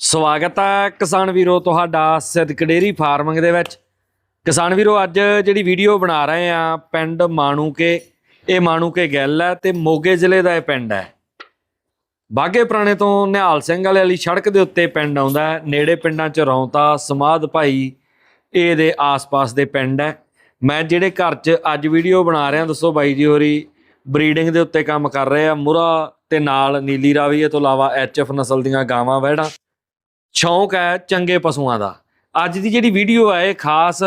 ਸਵਾਗਤ ਹੈ ਕਿਸਾਨ ਵੀਰੋ ਤੁਹਾਡਾ ਸਿੱਧਕ ਡੇਰੀ ਫਾਰਮਿੰਗ ਦੇ ਵਿੱਚ। ਕਿਸਾਨ ਵੀਰੋ, ਅੱਜ ਜਿਹੜੀ ਵੀਡੀਓ ਬਣਾ ਰਹੇ ਆ ਪਿੰਡ ਮਾਣੂਕੇ, ਇਹ ਮਾਣੂਕੇ ਗੱਲ ਹੈ ਤੇ ਮੋਗੇ ਜ਼ਿਲ੍ਹੇ ਦਾ ਇਹ ਪਿੰਡ ਹੈ। ਬਾਗੇ ਪੁਰਾਣੇ ਤੋਂ ਨਿਹਾਲ ਸਿੰਘ ਵਾਲੇ ਵਾਲੀ ਸੜਕ ਦੇ ਉੱਤੇ ਪਿੰਡ ਆਉਂਦਾ ਹੈ, ਨੇੜੇ ਪਿੰਡਾਂ ਚ ਰੌਂਤਾ, ਸਮਾਧ ਭਾਈ, ਇਹ ਦੇ ਆਸ-ਪਾਸ ਦੇ ਪਿੰਡ ਹੈ। ਮੈਂ ਜਿਹੜੇ ਘਰ 'ਚ ਅੱਜ ਵੀਡੀਓ ਬਣਾ ਰਿਹਾ, ਦੱਸੋ ਬਾਈ ਜੀ ਹੋਰੀ, ਬਰੀਡਿੰਗ ਦੇ ਉੱਤੇ ਕੰਮ ਕਰ ਰਹੇ ਆ, ਮੁਰਾ ਤੇ ਨਾਲ ਨੀਲੀ ਰਾਵੀ, ਇਹ ਤੋਂ ਇਲਾਵਾ ਐਚਐਫ ਨਸਲ ਦੀਆਂ ਗਾਵਾਂ ਵਹਿੜਾਂ। ਸ਼ੌਂਕ ਹੈ ਚੰਗੇ ਪਸ਼ੂਆਂ ਦਾ। ਅੱਜ ਦੀ ਜਿਹੜੀ ਵੀਡੀਓ ਹੈ ਇਹ ਖਾਸ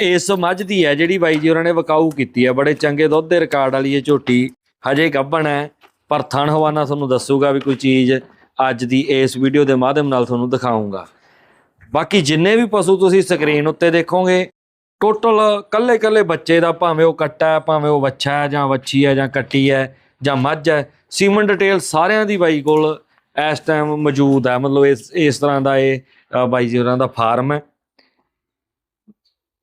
ਇਸ ਮੱਝ ਦੀ ਹੈ, ਜਿਹੜੀ ਬਾਈ ਜੀ ਉਹਨਾਂ ਨੇ ਵਕਾਊ ਕੀਤੀ ਹੈ। ਬੜੇ ਚੰਗੇ ਦੁੱਧ ਦੇ ਰਿਕਾਰਡ ਵਾਲੀ ਇਹ ਝੋਟੀ ਹਜੇ ਗੱਭਣ ਹੈ, ਪਰ ਥਣ ਹਵਾਨਾ ਤੁਹਾਨੂੰ ਦੱਸੂਗਾ ਵੀ ਕੋਈ ਚੀਜ਼ ਅੱਜ ਦੀ ਇਸ ਵੀਡੀਓ ਦੇ ਮਾਧਿਅਮ ਨਾਲ ਤੁਹਾਨੂੰ ਦਿਖਾਉਂਗਾ ਬਾਕੀ ਜਿੰਨੇ ਵੀ ਪਸ਼ੂ ਤੁਸੀਂ ਸਕਰੀਨ ਉੱਤੇ ਦੇਖੋਗੇ, ਟੋਟਲ ਕੱਲੇ ਕੱਲੇ ਬੱਚੇ ਦਾ ਭਾਵੇਂ ਉਹ ਕੱਟਾ ਹੈ, ਭਾਵੇਂ ਉਹ ਵੱਛਾ ਹੈ, ਜਾਂ ਵੱਛੀ ਹੈ, ਜਾਂ ਕੱਟੀ ਹੈ, ਜਾਂ ਮੱਝ ਹੈ, ਸੀਮਨ ਡਿਟੇਲ ਸਾਰਿਆਂ ਦੀ ਬਾਈ ਕੋਲ ਇਸ ਟਾਈਮ ਮੌਜੂਦ ਹੈ ਮਤਲਬ ਇਸ ਇਸ ਤਰ੍ਹਾਂ ਦਾ ਇਹ ਬਾਈ ਜੀ ਹੋਰਾਂ ਦਾ ਫਾਰਮ ਹੈ।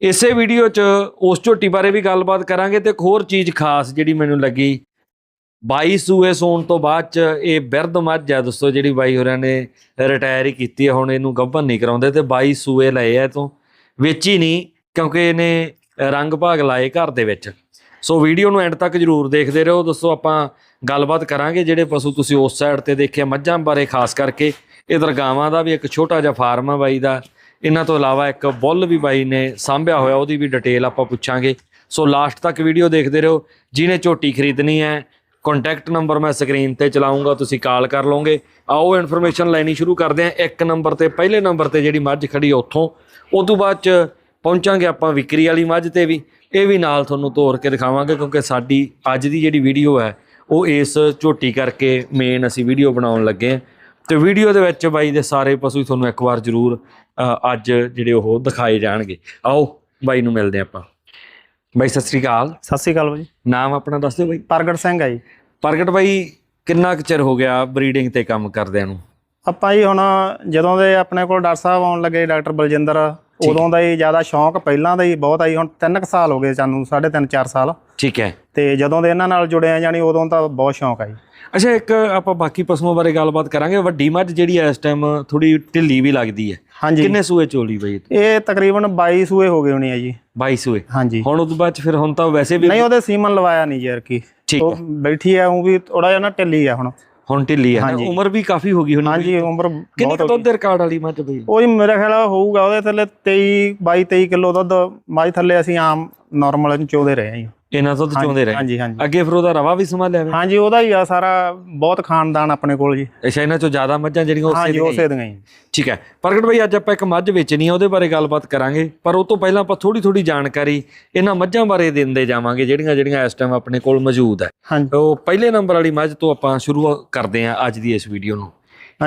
ਇਸੇ ਵੀਡੀਓ 'ਚ ਉਸ ਝੋਟੀ ਬਾਰੇ ਵੀ ਗੱਲਬਾਤ ਕਰਾਂਗੇ ਤੇ ਇੱਕ ਹੋਰ ਚੀਜ਼ ਖਾਸ ਜਿਹੜੀ ਮੈਨੂੰ ਲੱਗੀ। 22 ਸੂਏ ਸੌਣ ਤੋਂ ਬਾਅਦ 'ਚ ਇਹ ਬਿਰਧ ਮੱਝ ਹੈ ਦੋਸਤੋ ਜਿਹੜੀ ਬਾਈ ਹੋਰਾਂ ਨੇ ਰਿਟਾਇਰ ਹੀ ਕੀਤੀ ਹੈ ਹੁਣ ਇਹਨੂੰ ਗੱਭਣ ਨਹੀਂ ਕਰਾਉਂਦੇ ਤੇ 22 ਸੂਏ ਲਏ ਆ ਇਹ ਤੋਂ ਵੇਚੀ ਨਹੀਂ, ਕਿਉਂਕਿ ਇਹਨੇ ਰੰਗ ਭਾਗ ਲਾਏ ਘਰ ਦੇ ਵਿੱਚ। ਸੋ ਵੀਡੀਓ ਨੂੰ ਐਂਡ ਤੱਕ ਜਰੂਰ ਦੇਖਦੇ ਰਹੋ। ਦੋਸਤੋ, ਆਪਾਂ ਗੱਲਬਾਤ ਕਰਾਂਗੇ ਜਿਹੜੇ ਪਸ਼ੂ ਤੁਸੀਂ ਉਸ ਸਾਈਡ ਤੇ ਦੇਖਿਆ ਮੱਝਾਂ ਬਾਰੇ, ਖਾਸ ਕਰਕੇ ਇਧਰ ਗਾਵਾਂ ਦਾ ਵੀ ਇੱਕ ਛੋਟਾ ਜਿਹਾ ਫਾਰਮ ਆ ਬਾਈ ਦਾ। ਇਹਨਾਂ ਤੋਂ ਇਲਾਵਾ ਇੱਕ ਬੁੱਲ ਵੀ ਬਾਈ ਨੇ ਸਾਂਭਿਆ ਹੋਇਆ, ਉਹਦੀ ਵੀ ਡਿਟੇਲ ਆਪਾਂ ਪੁੱਛਾਂਗੇ। ਸੋ ਲਾਸਟ ਤੱਕ ਵੀਡੀਓ ਦੇਖਦੇ ਰਹੋ। ਜਿਹਨੇ ਝੋਟੀ ਖਰੀਦਣੀ ਹੈ ਕੰਟੈਕਟ ਨੰਬਰ ਮੈਂ ਸਕਰੀਨ ਤੇ ਚਲਾਉਂਗਾ, ਤੁਸੀਂ ਕਾਲ ਕਰ ਲਓਗੇ। ਆਓ ਇਨਫੋਰਮੇਸ਼ਨ ਲੈਣੀ ਸ਼ੁਰੂ ਕਰਦੇ ਹਾਂ। ਇੱਕ ਨੰਬਰ ਤੇ, ਪਹਿਲੇ ਨੰਬਰ ਤੇ ਜਿਹੜੀ ਮੱਝ ਖੜੀ ਉੱਥੋਂ। ਉਸ ਤੋਂ ਬਾਅਦ ਚ ਪਹੁੰਚਾਂਗੇ ਆਪਾਂ ਵਿਕਰੀ ਵਾਲੀ ਮੱਝ ਤੇ ਵੀ। ਇਹ ਵੀ ਨਾਲ ਤੁਹਾਨੂੰ ਤੋਰ ਕੇ ਦਿਖਾਵਾਂਗੇ ਕਿਉਂਕਿ ਸਾਡੀ ਅੱਜ ਦੀ ਜਿਹੜੀ ਵੀਡੀਓ ਹੈ ਉਹ ਇਸ ਝੋਟੀ ਕਰਕੇ ਮੇਨ ਅਸੀਂ ਵੀਡੀਓ ਬਣਾਉਣ ਲੱਗੇ ਹਾਂ। ਤੇ ਵੀਡੀਓ ਦੇ ਵਿੱਚ ਬਾਈ ਦੇ ਸਾਰੇ ਪਸ਼ੂ ਹੀ ਤੁਹਾਨੂੰ ਇੱਕ ਵਾਰ ਜ਼ਰੂਰ ਅੱਜ ਜਿਹੜੇ ਉਹ ਦਿਖਾਏ ਜਾਣਗੇ। ਆਓ ਬਾਈ ਨੂੰ ਮਿਲਦੇ ਹਾਂ ਆਪਾਂ। ਬਾਈ ਸਤਿ ਸ੍ਰੀ ਅਕਾਲ। ਸਤਿ ਸ਼੍ਰੀ ਅਕਾਲ ਬਾਈ ਨਾਮ ਆਪਣਾ ਦੱਸ ਦਿਓ ਬਾਈ। ਪ੍ਰਗਟ ਸਿੰਘ ਆ ਜੀ। ਪ੍ਰਗਟ ਬਾਈ ਕਿੰਨਾ ਕੁ ਚਿਰ ਹੋ ਗਿਆ ਬਰੀਡਿੰਗ ਤੇ ਕੰਮ ਕਰਦਿਆਂ ਨੂੰ? ਆਪਾਂ ਜੀ ਹੁਣ ਜਦੋਂ ਦੇ ਆਪਣੇ ਕੋਲ ਡਾਕਟਰ ਸਾਹਿਬ ਆਉਣ ਲੱਗੇ ਡਾਕਟਰ ਬਲਜਿੰਦਰ ਉਦੋਂ ਦਾ ਹੀ ਜ਼ਿਆਦਾ ਸ਼ੌਂਕ ਪਹਿਲਾਂ ਦਾ ਹੀ ਬਹੁਤ ਆ ਜੀ ਹੁਣ 3 ਕੁ ਸਾਲ ਹੋ ਗਏ ਸਾਨੂੰ 3.5 4 ਸਾਲ। ਠੀਕ ਹੈ। ਤੇ ਜਦੋਂ ਦੇ ਇਹਨਾਂ ਨਾਲ ਜੁੜੇ ਆ ਜਾਣੀ ਉਦੋਂ ਤਾਂ ਬਹੁਤ ਸ਼ੌਂਕ ਆ ਜੀ ਅੱਛਾ ਇੱਕ ਆਪਾਂ ਬਾਕੀ ਪਸ਼ੂਆਂ ਬਾਰੇ ਗੱਲਬਾਤ ਕਰਾਂਗੇ। ਵੱਡੀ ਮੱਝ ਜਿਹੜੀ ਹੈ ਇਸ ਟਾਈਮ ਥੋੜੀ ਢਿੱਲੀ ਵੀ ਲੱਗਦੀ ਹੈ। ਹਾਂਜੀ। ਕਿੰਨੇ ਸੂਏ ਚੋਲੀ ਬਈ ਇਹ ਤਕਰੀਬਨ 22 ਸੂਏ ਹੋ ਗਏ ਹੋਣੀ ਆ ਜੀ। 22 ਸੂਏ? ਹਾਂਜੀ। ਹੁਣ ਉਸ ਤੋਂ ਬਾਅਦ ਫਿਰ ਹੁਣ ਤਾਂ ਵੈਸੇ ਵੀ ਨਹੀਂ ਉਹਦੇ ਸੀਮਨ ਲਵਾਇਆ ਨਹੀਂ ਯਾਰ ਕੀ ਠੀਕ ਬੈਠੀ ਆ ਉਹ ਵੀ ਥੋੜਾ ਜਿਹਾ ਨਾ ਢਿੱਲੀ ਆ ਹੁਣ। ਹੁਣ ਢਿੱਲੀ ਹੈ ਨਾ? ਹਾਂਜੀ। ਉਮਰ ਵੀ ਕਾਫੀ ਹੋ ਗਈ ਹੁਣ ਹਾਂਜੀ ਉਮਰ ਕਿੰਨੀ ਬਹੁਤ ਕੁ ਦੁੱਧ ਦੇ ਰਿਕਾਰਡ ਵਾਲੀ ਮੱਝ ਬਈ ਉਹ ਮੇਰੇ ਖਿਆਲ ਨਾਲ ਹੋਊਗਾ ਉਹਦੇ ਥੱਲੇ 23 22 23 ਕਿਲੋ ਦੁੱਧ ਮੱਝ ਥੱਲੇ ਅਸੀਂ ਆਮ ਨਾਰਮਲ ਚੋਦੇ ਰਹੇ ਹਾਂ ਜੀ ਇਹਨਾਂ ਦੁੱਧ ਚੋਂਦੇ ਰਹੇ। ਹਾਂਜੀ ਹਾਂਜੀ। ਅੱਗੇ ਫਿਰ ਉਹਦਾ ਰਵਾ ਵੀ ਸੰਭਾਲਿਆ ਵੇ ਹਾਂਜੀ ਉਹਦਾ ਹੀ ਆ ਸਾਰਾ ਬਹੁਤ ਖਾਨਦਾਨ ਆਪਣੇ ਕੋਲ ਜੀ। ਅੱਛਾ ਇਹਨਾਂ ਚੋਂ ਜ਼ਿਆਦਾ ਮੱਝਾਂ ਜਿਹੜੀਆਂ ਉਸੇ ਦੀਆਂ। ਉਸੇ ਦੀਆਂ ਹੀ। ਠੀਕ ਹੈ। ਪ੍ਰਗਟ ਭਾਈ ਅੱਜ ਆਪਾਂ ਇੱਕ ਮੱਝ ਵੇਚਣੀ ਆ ਉਹਦੇ ਬਾਰੇ ਗੱਲਬਾਤ ਕਰਾਂਗੇ। ਪਰ ਉਹ ਤੋਂ ਪਹਿਲਾਂ ਆਪਾਂ ਥੋੜੀ ਥੋੜੀ ਜਾਣਕਾਰੀ ਇਹਨਾਂ ਮੱਝਾਂ ਬਾਰੇ ਦਿੰਦੇ ਜਾਵਾਂਗੇ ਜਿਹੜੀਆਂ ਜਿਹੜੀਆਂ ਇਸ ਟਾਈਮ ਆਪਣੇ ਕੋਲ ਮੌਜੂਦ ਹੈ। ਉਹ ਪਹਿਲੇ ਨੰਬਰ ਵਾਲੀ ਮੱਝ ਤੋਂ ਆਪਾਂ ਸ਼ੁਰੂ ਕਰਦੇ ਹਾਂ ਅੱਜ ਦੀ ਇਸ ਵੀਡੀਓ ਨੂੰ।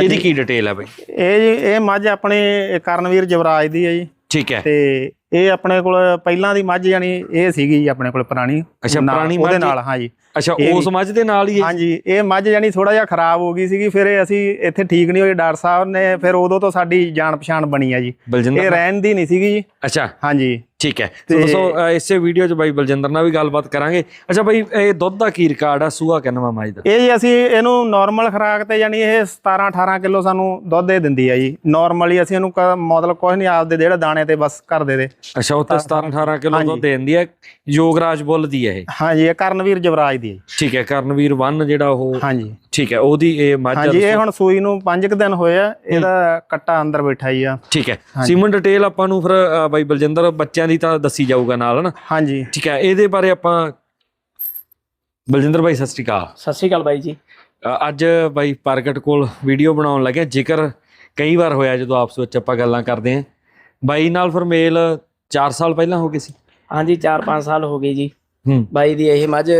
ਇਹਦੀ ਕੀ ਡਿਟੇਲ ਹੈ ਬਈ? ਇਹ ਇਹ ਮੱਝ ਆਪਣੇ ਕਰਨਵੀਰ ਜਵਰਾਜ ਦੀ ਹੈ ਜੀ। ਠੀਕ ਹੈ। ਤੇ ਇਹ ਆਪਣੇ ਕੋਲ ਪਹਿਲਾਂ ਦੀ ਮੱਝ ਜਾਨੀ ਇਹ ਸੀਗੀ ਜੀ ਆਪਣੇ ਕੋਲ ਪੁਰਾਣੀ। ਅੱਛਾ, ਪੁਰਾਣੀ ਉਹਦੇ ਨਾਲ ਹਾਂਜੀ ਅੱਛਾ ਉਸ ਮੱਝ ਦੇ ਨਾਲ ਹੀ ਹਾਂਜੀ ਇਹ ਮੱਝ ਜਾਨੀ ਥੋੜਾ ਜਿਹਾ ਖਰਾਬ ਹੋ ਗਈ ਸੀਗੀ ਫਿਰ ਅਸੀਂ ਇੱਥੇ ਠੀਕ ਨਹੀਂ ਹੋਏ ਡਾਕਟਰ ਸਾਹਿਬ ਨੇ ਫਿਰ ਉਦੋਂ ਤੋਂ ਸਾਡੀ ਜਾਣ ਪਛਾਣ ਬਣੀ ਆ ਜੀ। ਇਹ ਰਹਿਣ ਦੀ ਨਹੀਂ ਸੀਗੀ ਜੀ। ਅੱਛਾ। ਹਾਂਜੀ। ਠੀਕ ਹੈ। ਸੋ ਦੱਸੋ ਇਸੇ ਵੀਡੀਓ 'ਚ ਬਾਈ ਬਲਜਿੰਦਰ ਨਾਲ ਵੀ ਗੱਲਬਾਤ ਕਰਾਂਗੇ। ਅੱਛਾ ਬਾਈ ਇਹ ਦੁੱਧ ਦਾ ਕੀ ਰਿਕਾਰਡ ਆ? ਸੂਆ ਕਿੰਨਵਾ ਮੱਝ ਦਾ? ਇਹ ਜੀ ਅਸੀਂ ਇਹਨੂੰ ਨਾਰਮਲ ਖੁਰਾਕ ਤੇ ਜਾਨੀ ਇਹ 17 18 ਕਿਲੋ ਸਾਨੂੰ ਦੁੱਧ ਦੇ ਦਿੰਦੀ ਆ ਜੀ। ਨਾਰਮਲੀ ਅਸੀਂ ਇਹਨੂੰ ਮਤਲਬ ਕੁਝ ਨਹੀਂ ਆਪਦੇ ਜਿਹੜੇ ਦਾਣੇ ਤੇ ਬਸ ਕਰ ਦੇ ਦੇ। ਅੱਛਾ ਉਹ ਤੇ 17 18 ਕਿਲੋ ਦੁੱਧ ਦੇਂਦੀ ਹੈ ਯੋਗਰਾਜ ਬੁੱਲ ਦੀ ਹੈ ਇਹ। ਹਾਂਜੀ ਇਹ ਕਰਨਵੀਰ ਜਵਰਾਜ ਦੀ ਹੈ। ਠੀਕ ਹੈ ਕਰਨਵੀਰ 1 ਜਿਹੜਾ ਉਹ ਹਾਂਜੀ। ਠੀਕ ਹੈ ਉਹਦੀ ਇਹ ਮੱਝ ਹਾਂਜੀ ਇਹ ਹੁਣ ਸੂਈ ਨੂੰ 5 ਕੁ ਦਿਨ ਹੋਏ ਆ ਇਹਦਾ ਕੱਟਾ ਅੰਦਰ ਬੈਠਾ ਹੀ ਆ। ਠੀਕ ਹੈ ਸੀਮਨ ਡਿਟੇਲ ਆਪਾਂ ਨੂੰ ਫਿਰ ਬਾਈ ਬਲਜਿੰਦਰ ਬੱਚਿਆਂ ਦੀ ਤਾਂ ਦੱਸੀ ਜਾਊਗਾ ਨਾਲ ਹਨਾ? ਹਾਂਜੀ। ਠੀਕ ਹੈ ਇਹਦੇ ਬਾਰੇ ਆਪਾਂ ਬਲਜਿੰਦਰ ਬਾਈ ਸਤਿ ਸ਼੍ਰੀ ਅਕਾਲ। ਸਤਿ ਸ਼੍ਰੀ ਅਕਾਲ ਬਾਈ ਜੀ। ਅੱਜ ਬਾਈ ਪ੍ਰਗਟ ਕੋਲ ਵੀਡੀਓ ਬਣਾਉਣ ਲੱਗੇ ਜ਼ਿਕਰ ਕਈ ਵਾਰ ਹੋਇਆ ਜਦੋਂ ਆਪਸ ਵਿੱਚ ਆਪਾਂ ਗੱਲਾਂ ਕਰਦੇ ਆਂ ਬਾਈ ਨਾਲ ਫਿਰ ਮੇਲ 4 ਸਾਲ ਪਹਿਲਾਂ ਹੋ ਗਏ ਸੀ। ਹਾਂਜੀ 4-5 ਸਾਲ ਹੋ ਗਏ ਜੀ। ਹੂੰ। ਬਾਈ ਦੀ ਇਹ ਮੱਝ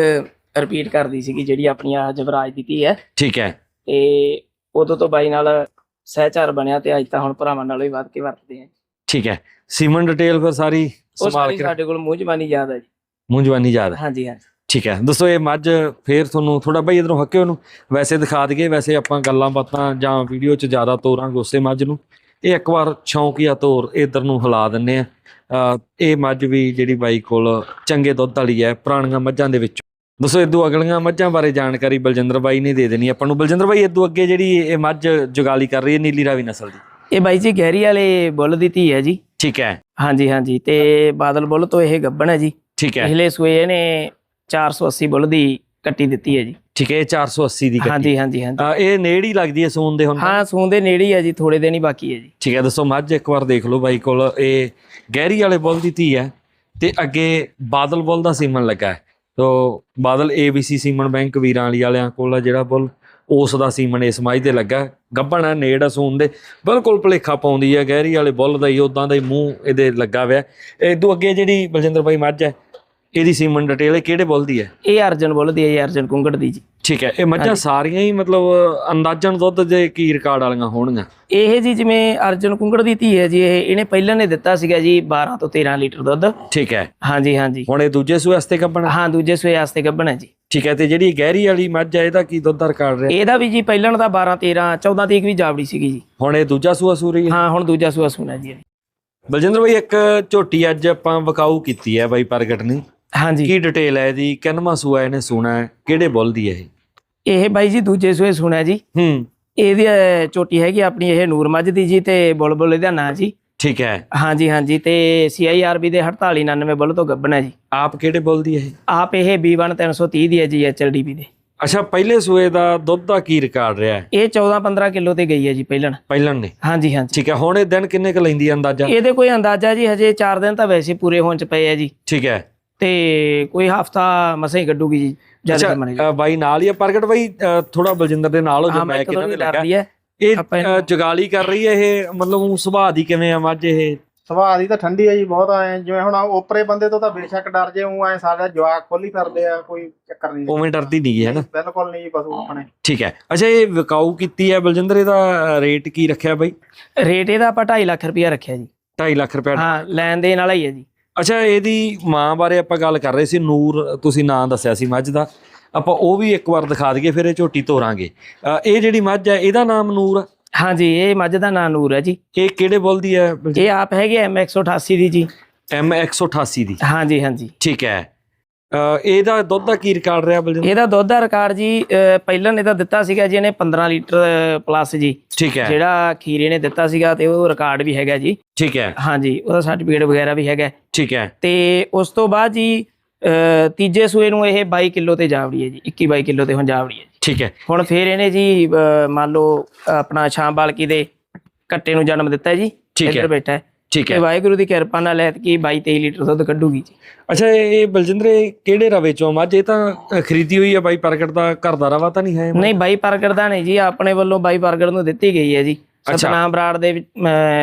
ਰਿਪੀਟ ਕਰਦੀ ਸੀਗੀ ਜਿਹੜੀ ਆਪਣੀ ਆ ਜਵਰਾਜ ਦੀ ਧੀ ਹੈ। ਠੀਕ ਹੈ। ਤੇ ਉਦੋਂ ਤੋਂ ਬਾਈ ਨਾਲ ਸਹਿਚਾਰ ਬਣਿਆ ਤੇ ਅੱਜ ਤਾਂ ਹੁਣ ਭਰਾਵਾਂ ਨਾਲੋਂ ਹੀ ਵੱਧ ਕੇ ਵਰਤਦੇ ਆ ਠੀਕ ਹੈ। ਸੀਮਨ ਡਿਟੇਲ ਫਿਰ ਸਾਰੀ ਉਹ ਸੰਭਾਲ ਸਾਰੀ ਕੇ ਸਾਡੇ ਕੋਲ ਮੂੰਹ ਜ਼ਬਾਨੀ ਯਾਦ ਹੈ ਜੀ। ਮੂੰਹ ਜਵਾਨੀ ਯਾਦ ਹੈ। ਹਾਂਜੀ ਹਾਂਜੀ। ਠੀਕ ਹੈ। ਦੋਸਤੋ ਇਹ ਮੱਝ ਫੇਰ ਤੁਹਾਨੂੰ ਥੋੜਾ ਬਾਈ ਇਧਰੋਂ ਹੱਕੇ ਉਹਨੂੰ ਵੈਸੇ ਦਿਖਾ ਦਈਏ ਵੈਸੇ ਆਪਾਂ ਗੱਲਾਂ ਬਾਤਾਂ ਜਾਂ ਵੀਡੀਓ 'ਚ ਜ਼ਿਆਦਾ ਤੋਰਾਂਗੇ ਉਸੇ ਮੱਝ ਨੂੰ। ਇਹ ਇੱਕ ਵਾਰ ਸ਼ੌਂਕੀਆ ਤੋਰ ਇਧਰ ਨੂੰ ਹਿਲਾ ਦਿੰਨੇ ਆ। ਇਹ ਮੱਝ ਵੀ ਜਿਹੜੀ ਬਾਈ ਕੋਲ ਚੰਗੇ ਦੁੱਧ ਵਾਲੀ ਹੈ ਪੁਰਾਣੀਆਂ ਮੱਝਾਂ ਦੇ ਵਿੱਚ। ਦੱਸੋ ਇਦੋਂ ਅਗਲੀਆਂ ਮੱਝਾਂ ਬਾਰੇ ਜਾਣਕਾਰੀ ਬਲਜਿੰਦਰ ਬਾਈ ਨੇ ਦੇ ਦੇਣੀ ਆਪਾਂ ਨੂੰ ਬਲਜਿੰਦਰ ਬਾਈ ਇਦੋਂ ਅੱਗੇ ਜਿਹੜੀ ਇਹ ਮੱਝ ਜੁਗਾਲੀ ਕਰ ਰਹੀ ਹੈ ਨੀਲੀ ਰਾਵੀ ਨਸਲ ਦੀ? ਇਹ ਬਾਈ ਜੀ ਗਹਿਰੀ ਵਾਲੇ ਬੁੱਲ ਦੀ ਧੀ ਹੈ ਜੀ। ਠੀਕ ਹੈ। ਹਾਂਜੀ ਹਾਂਜੀ ਤੇ ਬਾਦਲ ਬੁੱਲ ਤੋਂ ਇਹ ਗੱਬਣ ਹੈ ਜੀ। ਠੀਕ ਹੈ। ਪਿਛਲੇ ਸੂਏ ਇਹਨੇ 480 ਬੁੱਲ ਦੀ ਕੱਟੀ ਦਿੱਤੀ ਹੈ ਜੀ। ਠੀਕ ਹੈ ਇਹ 480 ਦੀ ਕੱਟੀ। ਹਾਂਜੀ ਹਾਂਜੀ ਹਾਂਜੀ। ਇਹ ਨੇੜੀ ਲੱਗਦੀ ਹੈ ਸੂਨ ਦੇ ਹੁਣ? ਹਾਂ ਸੂਨ ਦੇ ਨੇੜੇ ਹੀ ਹੈ ਜੀ ਥੋੜੇ ਦਿਨ ਹੀ ਬਾਕੀ ਹੈ ਜੀ। ਠੀਕ ਹੈ ਦੱਸੋ ਮੱਝ ਇੱਕ ਵਾਰ ਦੇਖ ਲਓ ਬਾਈ ਕੋਲ। ਇਹ ਗਹਿਰੀ ਵਾਲੇ ਬੁੱਲ ਦੀ ਧੀ ਹੈ ਤੇ ਅੱਗੇ ਬਾਦਲ ਬੁੱਲ ਦਾ ਸੀਮਨ ਲੱਗਾ ਹੈ। ਤੋ ਬਾਦਲ ABC ਸੀਮਨ ਬੈਂਕ ਵੀਰਾਂ ਵਾਲੀ ਵਾਲਿਆਂ ਕੋਲ ਆ ਜਿਹੜਾ ਬੁੱਲ ਉਸ ਦਾ ਸੀਮਨ ਇਸ ਮੱਝ ਤੇ ਲੱਗਾ ਹੈ। ਗੱਭਣ ਹੈ ਨੇੜ ਆ ਸੂਨ ਦੇ ਬਿਲਕੁਲ ਭਲੇਖਾ ਪਾਉਂਦੀ ਹੈ ਗਹਿਰੀ ਵਾਲੇ ਬੁੱਲ ਦਾ ਹੀ ਉਦਾਂ ਦਾ ਹੀ ਮੂੰਹ ਇਹਦੇ ਲੱਗਾ ਹੋਇਆ ਹੈ। ਇਦੋਂ ਅੱਗੇ ਜਿਹੜੀ ਬਲਜਿੰਦਰ ਬਾਈ ਮੱਝ ਹੈ, ਇਹਦੀ ਸੀਮਨ ਡਿਟੇਲ ਕਿਹੜੇ ਬੁੱਲ ਦੀ ਹੈ ਇਹ ਅਰਜਨ ਬੁੱਲ ਦੀ ਹੈ, ਇਹ ਅਰਜਨ ਕੁੰਗੜ ਦੀ ਜੀ ਠੀਕ ਹੈ ਇਹ ਮੱਝਾਂ ਸਾਰੀਆਂ ਹੀ ਮਤਲਬ ਅੰਦਾਜ਼ਨ ਦੁੱਧ ਦੇ ਕੀ ਰਿਕਾਰਡ ਵਾਲੀਆਂ ਹੋਣਗੀਆਂ? ਇਹ ਜੀ ਜਿਵੇਂ ਅਰਜਨ ਕੁੰਗੜ ਦੀ ਧੀ ਹੈ ਜੀ ਇਹ ਇਹਨੇ ਪਹਿਲਾਂ ਨੇ ਦਿੱਤਾ ਸੀਗਾ ਜੀ 12 ਤੋਂ 13 ਲੀਟਰ ਦੁੱਧ। ਠੀਕ ਹੈ। ਹਾਂਜੀ ਹਾਂਜੀ। ਹੁਣ ਇਹ ਦੂਜੇ ਸੂਏ ਵਾਸਤੇ ਕੱਪਣਾ ਹਾਂ ਦੂਜੇ ਸੂਏ ਵਾਸਤੇ ਗੱਭਣ ਜੀ। ਠੀਕ ਹੈ ਤੇ ਜਿਹੜੀ ਗਹਿਰੀ ਵਾਲੀ ਮੱਝ ਹੈ ਇਹਦਾ ਕੀ ਦੁੱਧ ਦਾ ਰਿਕਾਰਡ ਰਿਹਾ? ਇਹਦਾ ਵੀ ਜੀ ਪਹਿਲਾਂ ਦਾ 12 13 14 ਤੀਕ ਵੀ ਜਾਵੜੀ ਸੀਗੀ ਜੀ। ਹੁਣ ਇਹ ਦੂਜਾ ਸੂਆ ਸੂਰੀ ਹੈ? ਹਾਂ ਹੁਣ ਦੂਜਾ ਸੂਆ ਸੁਣਾ ਜੀ। ਬਲਜਿੰਦਰ ਬਾਈ ਇੱਕ ਝੋਟੀ ਅੱਜ ਆਪਾਂ ਵਕਾਊ ਕੀਤੀ ਹੈ ਬਾਈ ਪ੍ਰਗਟ ਨੇ। ਹਾਂਜੀ। ਕੀ ਡਿਟੇਲ ਹੈ ਇਹਦੀ? ਕਿੰਨਵਾਂ ਸੂਆ ਇਹਨੇ ਸੁਣਾ ਹੈ? ਕਿਹੜੇ ਬੁੱਲ ਦੀ ਹੈ ਇਹ? ਇਹ ਬਾਈ ਜੀ ਦੂਜੇ ਸੂਏ ਸੁਣਾ ਜੀ। ਹੂੰ। ਇਹਦੀ ਅਹ, ਚੋਟੀ ਹੈਗੀ ਆਪਣੀ ਇਹ ਨੂਰ ਮੱਝ ਦੀ ਜੀ ਤੇ ਬੁਲਬੁਲ ਇਹਦਾ ਨਾਂ ਜੀ। ਠੀਕ ਹੈ। ਹਾਂਜੀ ਹਾਂਜੀ ਤੇ CIRB ਦੇ 4899 ਬੁੱਲ ਤੋਂ ਗੱਭਣ ਹੈ ਜੀ। ਆਪ ਕਿਹੜੇ ਬੁੱਲ ਦੀ ਹੈ ਇਹ? ਆਪ ਇਹ B1 330 ਦੀ ਹੈ ਜੀ HLDB ਦੇ। ਅੱਛਾ ਪਹਿਲੇ ਸੂਏ ਦਾ ਦੁੱਧ ਦਾ ਕੀ ਰਿਕਾਰਡ ਰਿਹਾ ਹੈ? ਇਹ 14 15 ਕਿਲੋ ਤੇ ਗਈ ਹੈ ਜੀ ਪਹਿਲਣ। ਪਹਿਲਣ ਨੇ। ਹਾਂਜੀ ਹਾਂਜੀ। ਠੀਕ ਹੈ ਹੁਣ ਇਹ ਦਿਨ ਕਿੰਨੇ ਕ ਲੈਂਦੀ ਹੈ ਅੰਦਾਜ਼ਾ? ਇਹਦੇ ਕੋਈ ਅੰਦਾਜ਼ਾ ਜੀ ਹਜੇ 4 ਦਿਨ ਤਾਂ ਵੈਸੇ ਪੂਰੇ ਹੋਣ ਚ ਪਏ ਆ ਜੀ। ਠੀਕ ਹੈ। ਤੇ ਕੋਈ ਹਫਤਾ ਮਸਾਂ ਹੀ ਕੱਢੂਗੀ ਜੀ। ਜ਼ਿਆਦਾ ਬਾਈ ਨਾਲ ਹੀ ਪ੍ਰਗਟ ਬਾਈ ਥੋੜਾ ਬਲਜਿੰਦਰ ਦੇ ਨਾਲ ਹੋ ਜੋ ਮੈਂ ਕਿਹਨਾਂ ਦੇ ਲੱਗਾ। ਇਹ ਜਗਾਲੀ ਕਰ ਰਹੀ ਹੈ ਇਹ ਮਤਲਬ ਸੁਭਾਅ ਦੀ ਕਿਵੇਂ ਆ ਮੱਝ ਇਹ? ਸੁਭਾਅ ਦੀ ਤਾਂ ਠੰਡੀ ਹੈ ਜੀ ਬਹੁਤ ਐ ਜਿਵੇਂ ਹੁਣ ਓਪਰੇ ਬੰਦੇ ਤੋਂ ਤਾਂ ਬੇਸ਼ੱਕ ਡਰ ਜੇ ਉਹ ਐ ਸਾਡਾ ਜਵਾਕ ਖੋਲੀ ਫਿਰਦੇ ਆ ਕੋਈ ਚੱਕਰ ਨਹੀਂ। ਉਵੇਂ ਡਰਦੀ ਨਹੀਂ ਹੈ ਨਾ। ਬਿਲਕੁਲ ਨਹੀਂ ਜੀ ਪਸ਼ੂ ਆਪਣੇ। ਠੀਕ ਹੈ ਅੱਛਾ ਇਹ ਵਿਕਾਊ ਕੀਤੀ ਹੈ ਬਲਜਿੰਦਰ ਇਹਦਾ ਰੇਟ ਕੀ ਰੱਖਿਆ ਬਾਈ? ਰੇਟ ਇਹਦਾ ਆਪਾਂ 2.5 ਲੱਖ ਰੁਪਇਆ ਰੱਖਿਆ ਜੀ। 2.5 ਲੱਖ ਰੁਪਏ ਹਾਂ ਲੈਣ ਦੇਣ ਵਾਲਾ ਹੀ ਹੈ ਜੀ। ਅੱਛਾ ਇਹਦੀ ਮਾਂ ਬਾਰੇ ਆਪਾਂ ਗੱਲ ਕਰ ਰਹੇ ਸੀ ਨੂਰ ਤੁਸੀਂ ਨਾਂ ਦੱਸਿਆ ਸੀ ਮੱਝ ਦਾ। ਆਪਾਂ ਉਹ ਵੀ ਇੱਕ ਵਾਰ ਦਿਖਾ ਦਈਏ ਫਿਰ ਇਹ ਝੋਟੀ ਤੋਰਾਂਗੇ। ਅ, ਇਹ ਜਿਹੜੀ ਮੱਝ ਹੈ ਇਹਦਾ ਨਾਮ ਨੂਰ? ਆ? ਹਾਂਜੀ ਇਹ ਮੱਝ ਦਾ ਨਾਂ ਨੂਰ ਹੈ ਜੀ। ਇਹ ਕਿਹੜੇ ਬੁੱਲ ਦੀ ਹੈ? ਇਹ ਆਪ ਹੈਗੇ ਐਮ 188 ਦੀ ਜੀ। ਐਮ 188 ਦੀ। ਹਾਂਜੀ ਹਾਂਜੀ। ਠੀਕ ਹੈ। ਇਹਦਾ ਦੁੱਧ ਦਾ ਕੀ ਰਿਕਾਰਡ ਰਿਹਾ ਬਲਜਿੰਦਰ? ਇਹਦਾ ਦੁੱਧ ਦਾ ਰਿਕਾਰਡ ਜੀ ਪਹਿਲਾਂ ਨੇ ਤਾਂ ਦਿੱਤਾ ਸੀਗਾ ਜੀ ਇਹਨੇ 15 ਲੀਟਰ ਪਲੱਸ ਜੀ। ਠੀਕ ਹੈ। ਜਿਹੜਾ ਖੀਰੇ ਨੇ ਦਿੱਤਾ ਸੀਗਾ ਤੇ ਉਹ ਰਿਕਾਰਡ ਵੀ ਹੈਗਾ ਜੀ। ਠੀਕ ਹੈ। ਹਾਂਜੀ ਉਹਦਾ ਸਰਟੀਫਿਕੇਟ ਵਗੈਰਾ ਵੀ ਹੈਗਾ। ਠੀਕ ਹੈ। ਤੇ ਉਸ ਤੋਂ ਬਾਅਦ ਜੀ ਤੀਜੇ ਸੂਏ ਨੂੰ ਇਹ 22 ਕਿਲੋ ਤੇ ਜਾਵੜੀ ਹੈ ਜੀ 21 22 ਕਿਲੋ ਤੇ ਹੁਣ ਜਾਵੜੀ ਹੈ ਜੀ। ਠੀਕ ਹੈ। ਹੁਣ ਫੇਰ ਇਹਨੇ ਜੀ ਮੰਨ ਲਓ ਆਪਣਾ ਸ਼ਾਮ ਬਾਲਕੀ ਦੇ ਕੱਟੇ ਨੂੰ ਜਨਮ ਦਿੱਤਾ ਜੀ। ਇੱਧਰ ਬੈਠਾ ਹੈ। ਠੀਕ ਹੈ। ਵਾਹਿਗੁਰੂ ਦੀ ਕਿਰਪਾ ਨਾਲ ਐਤਕੀ 22 23 ਲੀਟਰ ਦੁੱਧ ਕੱਢੂਗੀ ਜੀ। ਅੱਛਾ ਇਹ ਬਲਜਿੰਦਰ ਇਹ ਕਿਹੜੇ ਰਵੇ ਚੋਂ? ਮੱਝ ਇਹ ਤਾਂ ਖਰੀਦੀ ਹੋਈ ਹੈ ਬਾਈ ਪ੍ਰਗਟ ਦਾ ਘਰ ਦਾ ਰਵਾ ਤਾਂ ਨਹੀਂ ਹੈ ਨਹੀਂ ਬਾਈ ਪ੍ਰਗਟ ਦਾ ਨਹੀਂ ਜੀ ਆਪਣੇ ਵੱਲੋਂ ਬਾਈ ਪ੍ਰਗਟ ਨੂੰ ਦਿੱਤੀ ਗਈ ਹੈ ਜੀ। ਸਤਨਾਮ ਬਰਾੜ ਦੇ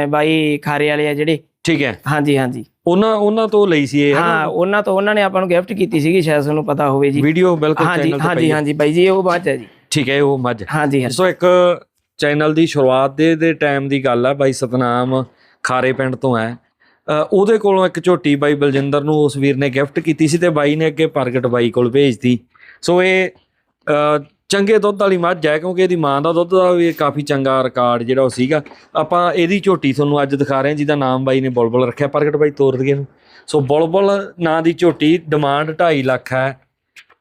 ਬਾਈ ਖਾਰੇ ਵਾਲੇ ਆ ਜਿਹੜੇ। ਠੀਕ ਹੈ। ਹਾਂਜੀ ਹਾਂਜੀ। ਉਹਨਾਂ ਉਹਨਾਂ ਤੋਂ ਲਈ ਸੀ ਇਹ ਹਾਂ ਉਹਨਾਂ ਤੋਂ ਉਹਨਾਂ ਨੇ ਆਪਾਂ ਨੂੰ ਗਿਫਟ ਕੀਤੀ ਸੀਗੀ ਸ਼ਾਇਦ ਤੁਹਾਨੂੰ ਪਤਾ ਹੋਵੇ ਜੀ। ਵੀਡੀਓ ਬਿਲਕੁਲ ਹਾਂਜੀ ਚੈਨਲ ਤੇ ਹਾਂਜੀ ਪਈ ਹੈ। ਹਾਂਜੀ ਬਾਈ ਜੀ ਉਹ ਬਾਤ ਹੈ ਜੀ। ਠੀਕ ਹੈ ਉਹ ਮੱਝ। ਹਾਂਜੀ ਹਾਂਜੀ। ਸੋ ਇੱਕ ਚੈਨਲ ਦੀ ਸ਼ੁਰੂਆਤ ਦੇ ਦੇ ਟਾਈਮ ਦੀ ਗੱਲ ਹੈ ਬਾਈ ਸਤਨਾਮ ਖਾਰੇ ਪਿੰਡ ਤੋਂ ਹੈ। ਉਹਦੇ ਕੋਲੋਂ ਇੱਕ ਝੋਟੀ ਬਾਈ ਬਲਜਿੰਦਰ ਨੂੰ ਉਸ ਵੀਰ ਨੇ ਗਿਫਟ ਕੀਤੀ ਸੀ ਤੇ ਬਾਈ ਨੇ ਅੱਗੇ ਪ੍ਰਗਟ ਬਾਈ ਕੋਲ ਭੇਜਤੀ। ਸੋ ਇਹ ਚੰਗੇ ਦੁੱਧ ਵਾਲੀ ਮੱਝ ਹੈ ਕਿਉਂਕਿ ਇਹਦੀ ਮਾਂ ਦਾ ਦੁੱਧ ਦਾ ਵੀ ਕਾਫੀ ਚੰਗਾ ਰਿਕਾਰਡ ਜਿਹੜਾ ਉਹ ਸੀਗਾ। ਆਪਾਂ ਇਹਦੀ ਝੋਟੀ ਤੁਹਾਨੂੰ ਅੱਜ ਦਿਖਾ ਰਹੇ ਹਾਂ, ਜਿਹਦਾ ਨਾਮ ਬਾਈ ਨੇ ਬੁਲਬੁਲ ਰੱਖਿਆ। ਪ੍ਰਗਟ ਬਾਈ ਤੋਰ ਦਈਏ ਨੂੰ ਸੋ ਬੁਲਬੁਲ ਨਾਂ ਦੀ ਝੋਟੀ ਡਿਮਾਂਡ 2.5 ਲੱਖ ਹੈ।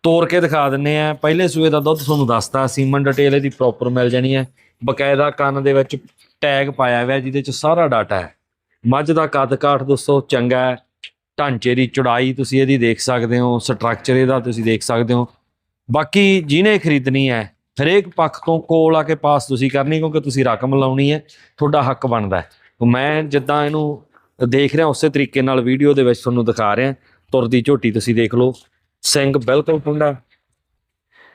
ਤੋਰ ਕੇ ਦਿਖਾ ਦਿੰਨੇ ਆ। ਪਹਿਲੇ ਸੂਏ ਦਾ ਦੁੱਧ ਤੁਹਾਨੂੰ ਦੱਸਤਾ, ਸੀਮਨ ਡਿਟੇਲ ਇਹਦੀ ਪ੍ਰੋਪਰ ਮਿਲ ਜਾਣੀ ਹੈ। ਬਕਾਇਦਾ ਕੰਨ ਦੇ ਵਿੱਚ ਟੈਗ ਪਾਇਆ ਹੋਇਆ ਜਿਹਦੇ ਚ ਸਾਰਾ ਡਾਟਾ ਹੈ। ਮੱਝ ਦਾ ਕੱਦ ਕਾਠ ਦੋਸਤੋ ਚੰਗਾ ਹੈ। ਢਾਂਚੇ ਦੀ ਚੌੜਾਈ ਤੁਸੀਂ ਇਹਦੀ ਦੇਖ ਸਕਦੇ ਹੋ ਸਟਰਕਚਰ ਇਹਦਾ ਤੁਸੀਂ ਦੇਖ ਸਕਦੇ ਹੋ। ਬਾਕੀ ਜਿਹਨੇ ਖਰੀਦਣੀ ਹੈ, ਹਰੇਕ ਪੱਖ ਤੋਂ ਕੋਲ ਆ ਕੇ ਪਾਸ ਤੁਸੀਂ ਕਰਨੀ ਕਿਉਂਕਿ ਤੁਸੀਂ ਰਕਮ ਲਾਉਣੀ ਹੈ, ਤੁਹਾਡਾ ਹੱਕ ਬਣਦਾ ਮੈਂ ਜਿੱਦਾਂ ਇਹਨੂੰ ਦੇਖ ਰਿਹਾ, ਉਸੇ ਤਰੀਕੇ ਨਾਲ ਵੀਡੀਓ ਦੇ ਵਿੱਚ ਤੁਹਾਨੂੰ ਦਿਖਾ ਰਿਹਾ ਤੁਰਦੀ ਝੋਟੀ ਤੁਸੀਂ ਦੇਖ ਲਓ। ਸਿੰਘ ਬਿਲਕੁਲ ਟੁੰਡਾ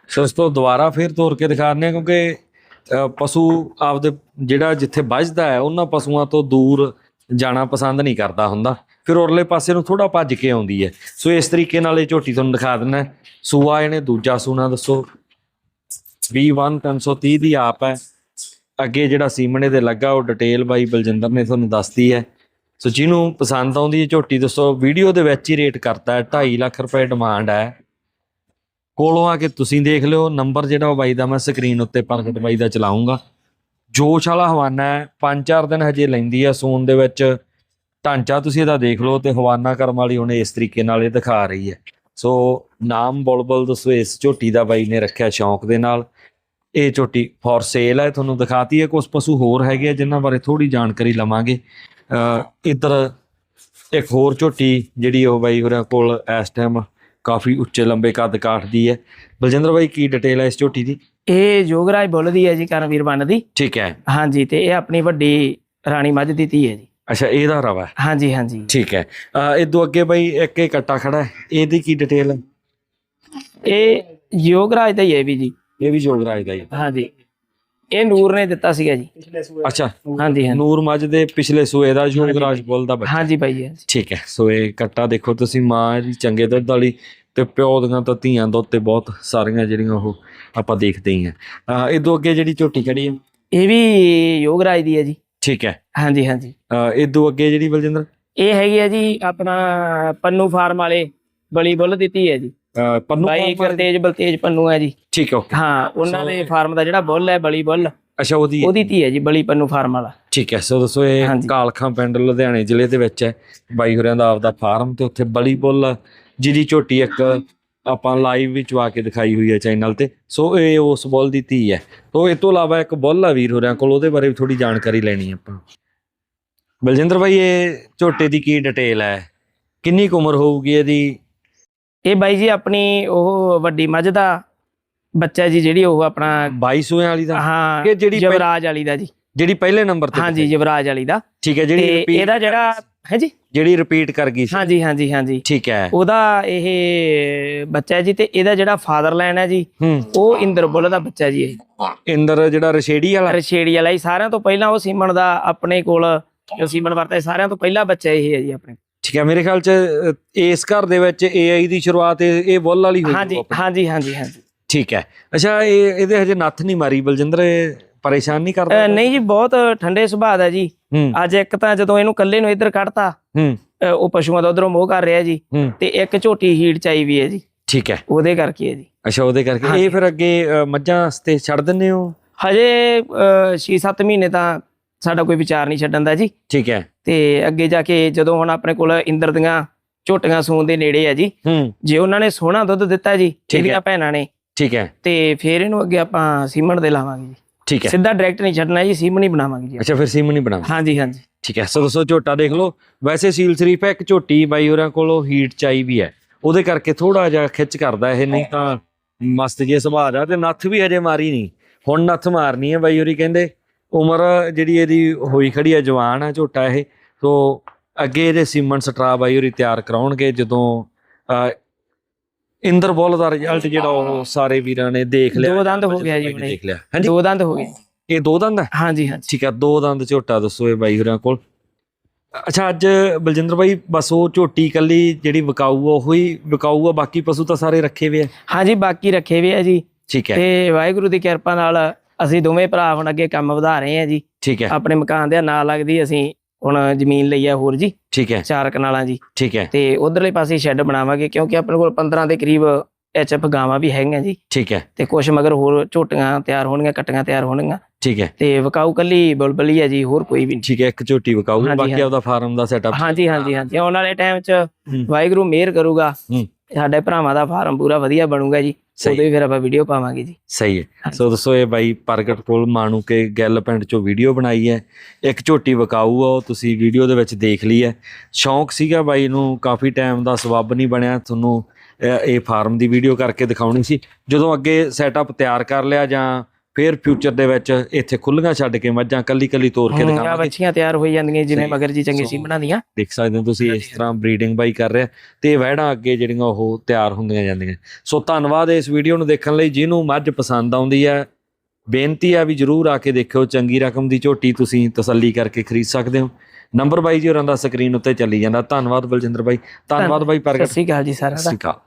ਸੋ ਇਸ ਤੋਂ ਦੁਬਾਰਾ ਫਿਰ ਤੋਰ ਕੇ ਦਿਖਾ ਦਿਖਾਉਂਦੇ ਹਾਂ ਕਿਉਂਕਿ ਪਸ਼ੂ ਆਪਦੇ ਜਿਹੜਾ ਜਿੱਥੇ ਵੱਜਦਾ ਹੈ, ਉਹਨਾਂ ਪਸ਼ੂਆਂ ਤੋਂ ਦੂਰ ਜਾਣਾ ਪਸੰਦ ਨਹੀਂ ਕਰਦਾ ਹੁੰਦਾ। ਫਿਰ ਉਰਲੇ ਪਾਸੇ ਨੂੰ ਥੋੜਾ ਭੱਜ ਕੇ ਆਉਂਦੀ ਹੈ। ਸੋ ਇਸ ਤਰੀਕੇ ਨਾਲ ਇਹ ਝੋਟੀ ਤੁਹਾਨੂੰ ਦਿਖਾ ਦਿੰਦਾ ਸੂਆ ਇਹਨੇ ਦੂਜਾ ਸੂਣਾ ਦੱਸੋ। B1 330 ਦੀ ਆਪ ਹੈ। ਅੱਗੇ ਜਿਹੜਾ ਸੀਮਣੇ ਦੇ ਲੱਗਾ, ਉਹ ਡਿਟੇਲ ਬਾਈ ਬਲਜਿੰਦਰ ਨੇ ਤੁਹਾਨੂੰ ਦੱਸਤੀ ਹੈ। ਸੋ ਜਿਹਨੂੰ ਪਸੰਦ ਆਉਂਦੀ ਹੈ ਝੋਟੀ, ਦੱਸੋ। ਵੀਡੀਓ ਦੇ ਵਿੱਚ ਹੀ ਰੇਟ ਕਰਤਾ ਹੈ। 2.5 ਲੱਖ ਰੁਪਏ ਡਿਮਾਂਡ ਹੈ। ਕੋਲੋਂ ਆ ਕੇ ਤੁਸੀਂ ਦੇਖ ਲਿਓ, ਨੰਬਰ ਜਿਹੜਾ ਉਹ ਬਾਈ ਦਾ ਮੈਂ ਸਕਰੀਨ ਉੱਤੇ ਪ੍ਰਗਟ ਬਾਈ ਦਾ ਚਲਾਉਂਗਾ। ਜੋਸ਼ ਵਾਲਾ ਹਵਾਨਾ ਹੈ, ਪੰਜ ਚਾਰ ਦਿਨ ਹਜੇ ਲੈਂਦੀ ਆ ਸੂਨ ਦੇ ਵਿੱਚ। ਢਾਂਚਾ ਤੁਸੀਂ ਇਹਦਾ ਦੇਖ ਲਓ ਤੇ ਹਵਾਨਾ ਕਰਮ ਵਾਲੀ ਹੁਣ ਇਸ ਤਰੀਕੇ ਨਾਲ ਇਹ ਦਿਖਾ ਰਹੀ ਹੈ। ਸੋ ਨਾਮ ਬੁਲਬੁਲ ਦੱਸੋ, ਇਸ ਝੋਟੀ ਦਾ ਬਾਈ ਨੇ ਰੱਖਿਆ ਸ਼ੌਂਕ ਦੇ ਨਾਲ। ਇਹ ਝੋਟੀ ਫॉर ਸੇਲ ਹੈ ਤੁਹਾਨੂੰ ਦਿਖਾਤੀ ਹੈ ਕੁਝ ਪਸ਼ੂ ਹੋਰ ਹੈਗੇ ਆ, ਜਿਨ੍ਹਾਂ ਬਾਰੇ ਥੋੜੀ ਜਾਣਕਾਰੀ ਲਵਾਂਗੇ। ਅ ਇੱਧਰ ਇੱਕ ਹੋਰ ਝੋਟੀ ਜਿਹੜੀ ਉਹ ਬਾਈ ਹੋਰਾਂ ਕੋਲ ਇਸ ਟਾਈਮ ਕਾਫੀ ਉੱਚੇ ਲੰਬੇ ਕੱਦ ਕਾਠ ਦੀ ਹੈ। ਬਲਜਿੰਦਰ ਬਾਈ ਕੀ ਡਿਟੇਲ ਹੈ ਇਸ ਝੋਟੀ ਦੀ? ਇਹ ਜੋਗਰਾਜ ਬੁੱਲ ਦੀ ਹੈ ਜੀ ਕਰਮਵੀਰ ਬੰਨ ਦੀ। ਠੀਕ ਹੈ। ਹਾਂਜੀ ਤੇ ਇਹ ਆਪਣੀ ਵੱਡੀ ਰਾਣੀ ਮੱਝ ਦੀ ਧੀ ਹੈ ਜੀ। ਅੱਛਾ ਇਹਦਾ ਰਵਾ ਹੈ। ਹਾਂਜੀ ਹਾਂਜੀ। ਠੀਕ ਹੈ। ਅ ਇਦੋਂ ਅੱਗੇ ਬਾਈ ਇੱਕ ਇਹ ਕੱਟਾ ਖੜਾ ਹੈ। ਇਹਦੀ ਕੀ ਡਿਟੇਲ ਹੈ? ਇਹ ਯੋਗਰਾਜ ਦਾ ਹੀ ਹੈ ਵੀ ਜੀ। ਇਹ ਵੀ ਜੋਗਰਾਜ ਦਾ ਹੀ ਹੈ। ਹਾਂਜੀ। ਇਹ ਨੂਰ ਨੇ ਦਿੱਤਾ ਸੀਗਾ ਜੀ। ਅੱਛਾ। ਹਾਂਜੀ ਹਾਂਜੀ। ਨੂਰ ਮੱਝ ਦੇ ਪਿਛਲੇ ਸੂਏ ਦਾ ਯੋਗਰਾਜ ਬੁੱਲ ਦਾ ਬੱਚਾ। ਹਾਂਜੀ ਭਾਈ ਜੀ ਠੀਕ ਹੈ ਸੋ ਇਹ ਕੱਟਾ ਦੇਖੋ ਤੁਸੀਂ ਮਾਂ ਦੀ ਚੰਗੇ ਦੁੱਧ ਵਾਲੀ ਤੇ ਪਿਓ ਦੀਆਂ ਤਾਂ ਧੀਆਂ ਦੁੱਧ ਤੇ ਬਹੁਤ ਸਾਰੀਆਂ ਜਿਹੜੀਆਂ ਉਹ ਆਪਾਂ ਦੇਖਦੇ ਹੀ ਆ ਇਦੋਂ ਅੱਗੇ ਜਿਹੜੀ ਝੋਟੀ ਖੜੀ ਹੈ? ਇਹ ਵੀ ਯੋਗਰਾਜ ਦੀ ਹੈ ਜੀ। ਠੀਕ ਹੈ। ਹਾਂਜੀ ਹਾਂਜੀ। ਇਦੋਂ ਅੱਗੇ ਜਿਹੜੀ ਬਲਜਿੰਦਰ? ਇਹ ਹੈਗੀ ਹੈ ਜੀ ਆਪਣਾ ਪੰਨੂ ਫਾਰਮ ਵਾਲੇ। ਬਲੀ ਬੁੱਲ ਦਿੱਤੀ ਹੈ ਜੀ। ਅਹ, ਪੰਨੂ ਬਾਈ farm ਵਾਲੇ- ਗੁਰਤੇਜ ਬਲਤੇਜ ਪੰਨੂ ਹੈ ਜੀ। ਠੀਕ ਹੈ ਓਕੇ। ਹਾਂ ਉਹਨਾਂ ਸੋ- ਦੇ ਫਾਰਮ ਦਾ ਜਿਹੜਾ ਬੁੱਲ ਹੈ ਬਲੀ ਬੁੱਲ ਅੱਛਾ ਉਹਦੀ ਉਹਦੀ ਧੀ ਹੈ ਜੀ ਬਲੀ ਪੰਨੂ ਫਾਰਮ ਵਾਲਾ। ਠੀਕ ਹੈ ਸੋ ਦੱਸੋ ਇਹ ਹਾਂਜੀ। ਕਾਲਖਾਂ ਪਿੰਡ ਲੁਧਿਆਣੇ ਜ਼ਿਲ੍ਹੇ ਦੇ ਵਿੱਚ ਹੈ। ਬਾਈ ਹੋਰਿਆਂ ਦਾ ਆਪਦਾ ਫਾਰਮ ਤੇ ਉੱਥੇ ਬਲੀ ਬੁੱਲ ਜਿਹਦੀ ਝੋਟੀ ਇੱਕ ਆਪਾਂ ਲਾਈਵ ਵਿੱਚ ਆ ਕੇ ਦਿਖਾਈ ਹੋਈ ਹੈ ਚੈਨਲ ਤੇ। ਸੋ ਇਹ ਉਸ ਬੁੱਲ ਦੀ ਧੀ ਹੈ। ਤੋਂ ਇਹ ਤੋਂ ਇਲਾਵਾ ਇੱਕ ਬੁੱਲ ਆ ਵੀਰ ਹੋਰਿਆਂ ਕੋਲ ਉਹਦੇ ਬਾਰੇ ਵੀ ਥੋੜੀ ਜਾਣਕਾਰੀ ਲੈਣੀ ਹੈ ਆਪਾਂ। ਬਲਜਿੰਦਰ ਭਾਈ ਇਹ ਝੋਟੇ ਦੀ ਕੀ ਡਿਟੇਲ ਹੈ? ਕਿੰਨੀ ਕੁ ਉਮਰ ਹੋਊਗੀ ਇਹਦੀ? ਇਹ ਬਾਈ ਜੀ ਆਪਣੀ ਉਹ ਵੱਡੀ ਮੱਝ ਦਾ ਬੱਚਾ ਜੀ ਜਿਹੜੀ ਉਹ ਆਪਣਾ 22 ਸੂਆਂ ਵਾਲੀ ਦਾ? ਹਾਂ ਕਿ ਜਿਹੜੀ ਯੁਵਰਾਜ ਵਾਲੀ ਦਾ ਜੀ। ਜਿਹੜੀ ਪਹਿਲੇ ਨੰਬਰ ਤੇ ਹਾਂਜੀ ਯੁਵਰਾਜ ਵਾਲੀ ਦਾ। ਠੀਕ ਹੈ ਜਿਹੜੀ ਇਹਦਾ ਜਿਹੜਾ ਹੈ ਜੀ? ਜਿਹੜੀ ਰਿਪੀਟ ਕਰ ਗਈ ਸੀ। ਹਾਂਜੀ ਹਾਂਜੀ ਹਾਂਜੀ। ਠੀਕ ਹੈ। ਉਹਦਾ ਇਹ ਬੱਚਾ ਜੀ ਤੇ ਇਹਦਾ ਜਿਹੜਾ ਫਾਦਰ ਲਾਈਨ ਹੈ ਜੀ ਉਹ ਇੰਦਰ ਬੁੱਲ ਦਾ ਬੱਚਾ ਜੀ ਇਹ। ਇੰਦਰ ਜਿਹੜਾ ਰਸ਼ੇੜੀ ਵਾਲਾ? ਰਛੇੜੀ ਵਾਲਾ ਹੀ ਸਾਰਿਆਂ ਤੋਂ ਪਹਿਲਾਂ ਉਹ ਸੀਮਨ ਦਾ ਆਪਣੇ ਕੋਲ ਜੋ ਸੀਮਨ ਵਰਤਾ ਸਾਰਿਆਂ ਤੋਂ ਪਹਿਲਾ ਬੱਚਾ ਇਹ ਹੈ ਜੀ ਆਪਣੇ। ਠੀਕ ਹੈ ਮੇਰੇ ਖਿਆਲ ਚ ਇਸ ਘਰ ਦੇ ਵਿੱਚ AI ਦੀ ਸ਼ੁਰੂਆਤ ਇਹ ਇਹ ਬੁੱਲ ਵਾਲੀ ਹੋਈ ਹਾਂਜੀ। ਹਾਂਜੀ ਹਾਂਜੀ ਹਾਂਜੀ। ਠੀਕ ਹੈ। ਅੱਛਾ ਇਹ ਇਹਦੇ ਹਜੇ ਨੱਥ ਨਹੀਂ ਮਾਰੀ ਬਲਜਿੰਦਰ ਪਰੇਸ਼ਾਨ ਨਹੀਂ ਕਰਦਾ? ਨਹੀਂ ਜੀ ਬਹੁਤ ਠੰਡੇ ਸੁਭਾਅ ਦਾ ਜੀ। ਅੱਜ ਇੱਕ ਤਾਂ ਜਦੋਂ ਇਹਨੂੰ ਇਕੱਲੇ ਨੂੰ ਇੱਧਰ ਕੱਢਤਾ ਉਹ ਪਸ਼ੂਆਂ ਦਾ ਉਧਰੋਂ ਮੋਹ ਕਰ ਰਿਹਾ ਜੀ। ਤੇ ਇੱਕ ਝੋਟੀ ਹੀਟ ਚਾਈ ਵੀ ਹੈ ਜੀ। ਠੀਕ ਹੈ। ਉਹਦੇ ਕਰਕੇ ਹੈ ਜੀ। ਅੱਛਾ ਉਹਦੇ ਕਰਕੇ। ਇਹ ਫਿਰ ਅੱਗੇ ਮੱਝਾਂ ਵਾਸਤੇ ਛੱਡ ਦਿੰਦੇ ਹੋ? ਹਜੇ 6-7 ਮਹੀਨੇ ਤਾਂ ਸਾਡਾ ਕੋਈ ਵਿਚਾਰ ਨਹੀਂ ਛੱਡਣ ਦਾ ਜੀ। ਠੀਕ ਹੈ। ਤੇ ਅੱਗੇ ਜਾ ਕੇ ਜਦੋਂ ਹੁਣ ਆਪਣੇ ਕੋਲ ਇੰਦਰ ਦੀਆਂ ਝੋਟੀਆਂ ਸੂਣ ਦੇ ਨੇੜੇ ਆ ਜੀ ਜੇ ਉਹਨਾਂ ਨੇ ਸੋਹਣਾ ਦੁੱਧ ਦਿੱਤਾ ਜੀ। ਇਹਦੀਆਂ ਭੈਣਾਂ ਨੇ ਠੀਕ ਹੈ। ਤੇ ਫਿਰ ਇਹਨੂੰ ਅੱਗੇ ਆਪਾਂ ਸੀਮਨ ਦੇ ਲਾਵਾਂਗੇ ਜੀ। ਠੀਕ ਹੈ। ਸਿੱਧਾ ਡਾਇਰੈਕਟ ਨਹੀਂ ਛੱਡਣਾ ਜੀ ਸੀਮਨ ਹੀ ਬਣਾਵਾਂਗੇ ਜੀ। ਅੱਛਾ ਫਿਰ ਸੀਮ ਨਹੀਂ ਬਣਾ ਹਾਂਜੀ ਹਾਂਜੀ। ਠੀਕ ਹੈ ਸੋ ਦੋਸਤੋ ਝੋਟਾ ਦੇਖ ਲਓ। ਵੈਸੇ ਸੀਲ ਸ਼ਰੀਫ ਹੈ ਇੱਕ ਝੋਟੀ ਬਾਈ ਹੋਰਾਂ ਕੋਲੋਂ ਹੀਟ ਚਾਈ ਵੀ ਹੈ। ਉਹਦੇ ਕਰਕੇ ਥੋੜਾ ਜਿਹਾ ਖਿੱਚ ਕਰਦਾ ਇਹ ਨਹੀਂ ਤਾਂ ਮਸਤ ਜੇ ਸੁਭਾਅ ਦਾ ਤੇ ਨੱਥ ਵੀ ਹਜੇ ਮਾਰੀ ਨਹੀਂ। ਹੁਣ ਨੱਥ ਮਾਰਨੀ ਹੈ ਬਾਈ ਹੋਰੀ ਕਹਿੰਦੇ ਉਮਰ ਜਿਹੜੀ ਇਹਦੀ ਹੋਈ ਖੜੀ ਹੈ ਜਵਾਨ ਹੈ ਝੋਟਾ ਇਹ ਸੋ ਅੱਗੇ ਇਹਦੇ ਸੀਮਨ ਸਟਰਾ ਬਾਈ ਹੋਰੀ ਤਿਆਰ ਕਰਾਉਣਗੇ ਜਦੋਂ ਇੰਦਰ ਬੋਲ ਦਾ ਰਿਜ਼ਲਟ ਜਿਹੜਾ ਉਹ ਸਾਰੇ ਵੀਰਾਂ ਨੇ ਦੇਖ ਲਿਆ। ਦੋ ਦੰਦ ਹੋ ਗਿਆ ਜੀ। ਦੇਖ ਲਿਆ। ਹਾਂਜੀ। ਦੋ ਦੰਦ ਹੋ ਗਏ। ਇਹ ਦੋ ਦੰਦ ਹੈ ਹਾਂਜੀ ਹਾਂਜੀ। ਠੀਕ ਆ ਦੋ ਦੰਦ ਝੋਟਾ ਦੱਸੋ ਇਹ ਬਾਈ ਹੋਰਾਂ ਕੋਲ। ਅੱਛਾ ਅੱਜ ਬਲਜਿੰਦਰ ਬਾਈ ਬਸ ਉਹ ਝੋਟੀ ਕੱਲੀ ਜਿਹੜੀ ਵਿਕਾਊ ਆ ਉਹ ਹੀ ਵਿਕਾਊ ਆ ਬਾਕੀ ਪਸ਼ੂ ਤਾਂ ਸਾਰੇ ਰੱਖੇ ਹੋਏ ਆ। ਹਾਂਜੀ ਬਾਕੀ ਰੱਖੇ ਵੀ ਆ ਜੀ। ਠੀਕ ਹੈ ਤੇ ਵਾਹਿਗੁਰੂ ਦੀ ਕਿਰਪਾ ਨਾਲ ਅਸੀਂ ਦੋਵੇਂ ਭਰਾ ਹੁਣ ਅੱਗੇ ਕੰਮ ਵਧਾ ਰਹੇ ਆ ਜੀ। ਠੀਕ ਹੈ। ਆਪਣੇ ਮਕਾਨ ਦੇ ਨਾਲ ਲੱਗਦੀ ਅਸੀਂ ਹੁਣ ਜ਼ਮੀਨ ਲਈ ਆ ਹੋਰ ਜੀ। ਠੀਕ ਹੈ। ਚਾਰ ਕਨਾਲਾਂ ਜੀ। ਠੀਕ ਹੈ। ਤੇ ਉਧਰਲੇ ਪਾਸੇ ਸ਼ੈੱਡ ਬਣਾਵਾਂਗੇ ਕਿਉਂਕਿ ਆਪਣੇ ਕੋਲ 15 ਦੇ ਕਰੀਬ ਐਚਐਫ ਗਾਵਾਂ ਵੀ ਹੈਗੀਆਂ ਜੀ। ਠੀਕ ਹੈ। ਤੇ ਕੁਝ ਮਗਰ ਹੋਰ ਝੋਟੀਆਂ ਤਿਆਰ ਹੋਣਗੀਆਂ ਕੱਟੀਆਂ ਤਿਆਰ ਹੋਣਗੀਆਂ। ਠੀਕ ਹੈ। ਤੇ ਵਿਕਾਊ ਕੱਲੀ ਬੁਲਬੁਲੀ ਹੈ ਜੀ ਹੋਰ ਕੋਈ ਵੀ ਠੀਕ ਹੈ ਇੱਕ ਝੋਟੀ ਵਿਕਾਊ ਬਾਕੀ। ਆਪਦਾ ਫਾਰਮ ਦਾ ਸੈਟਅਪ ਹਾਂਜੀ ਹਾਂਜੀ ਹਾਂਜੀ। ਆਉਣ ਵਾਲੇ ਟਾਈਮ 'ਚ ਹੂੰ। ਵਾਹਿਗੁਰੂ ਮਿਹਰ ਕਰੂਗਾ। ਹੂੰ। ਸਾਡੇ ਭਰਾਵਾਂ ਦਾ ਫਾਰਮ ਪੂਰਾ ਵਧੀਆ ਬਣੂਗਾ ਜੀ। ਉਹਦੇ ਵੀ ਫਿਰ ਆਪਾਂ ਵੀਡੀਓ ਪਾਵਾਂਗੇ ਜੀ। ਸਹੀ ਹੈ। ਸੋ ਦੱਸੋ ਇਹ ਬਾਈ ਪ੍ਰਗਟ ਕੋਲ ਮਾਣੂ ਕੇ ਗੱਲ ਪਿੰਡ ਚੋਂ ਵੀਡੀਓ ਬਣਾਈ ਹੈ। ਇੱਕ ਝੋਟੀ ਵਿਕਾਊ ਆ ਉਹ ਤੁਸੀਂ ਵੀਡੀਓ ਦੇ ਵਿੱਚ ਦੇਖ ਲਈ ਹੈ। ਸ਼ੌਂਕ ਸੀਗਾ ਬਾਈ ਨੂੰ ਕਾਫੀ ਟਾਈਮ ਦਾ ਸਬੱਬ ਨਹੀਂ ਬਣਿਆ। ਤੁਹਾਨੂੰ ਇਹ ਫਾਰਮ ਦੀ ਵੀਡੀਓ ਕਰਕੇ ਦਿਖਾਉਣੀ ਸੀ। ਜਦੋਂ ਅੱਗੇ ਸੈਟਅਪ ਤਿਆਰ ਕਰ ਲਿਆ ਜਾਂ ਫਿਰ ਫਿਊਚਰ ਦੇ ਵਿੱਚ ਇੱਥੇ ਖੁੱਲੀਆਂ ਛੱਡ ਕੇ ਮੱਝਾਂ ਕੱਲੀ ਕੱਲੀ ਤੋਰ ਕੇ ਆ ਦਿਖਾਵਾਂਗੇ। ਬੱਚੀਆਂ ਤਿਆਰ ਹੋਈ ਜਾਂਦੀਆਂ ਜਿਵੇਂ। ਮਗਰ ਜੀ ਚੰਗੇ ਸੋ- ਬਣਾਉਂਦੀਆਂ। ਦੇਖ ਸਕਦੇ ਹੋ ਤੁਸੀਂ ਇਸ ਤਰ੍ਹਾਂ ਬਰੀਡਿੰਗ ਬਾਈ ਕਰ ਰਿਹਾ। ਤੇ ਵਹਿੜਾਂ ਅੱਗੇ ਜਿਹੜੀਆਂ ਉਹ ਤਿਆਰ ਹੁੰਦੀਆਂ ਜਾਂਦੀਆਂ। ਸੋ ਧੰਨਵਾਦ ਇਸ ਵੀਡੀਓ ਨੂੰ ਦੇਖਣ ਲਈ। ਜਿਹਨੂੰ ਮੱਝ ਪਸੰਦ ਆਉਂਦੀ ਹੈ ਬੇਨਤੀ ਹੈ ਵੀ ਜਰੂਰ ਆ ਕੇ ਦੇਖਿਓ। ਚੰਗੀ ਰਕਮ ਦੀ ਝੋਟੀ ਤੁਸੀਂ ਤਸੱਲੀ ਕਰਕੇ ਖਰੀਦ ਸਕਦੇ ਹੋ। ਨੰਬਰ ਬਾਈ ਜੀ ਹੋਰਾਂ ਦਾ ਸਕਰੀਨ ਉੱਤੇ ਚੱਲੀ ਜਾਂਦਾ। ਧੰਨਵਾਦ ਬਲਜਿੰਦਰ ਬਾਈ। ਧੰਨਵਾਦ ਬਾਈ ਸਤਿ ਪ੍ਰਗਟ ਸ਼੍ਰੀ ਅਕਾਲ ਜੀ ਸਾਰਿਆਂ ਦਾ। ਸਤਿ ਸ਼੍ਰੀ ਅਕਾਲ।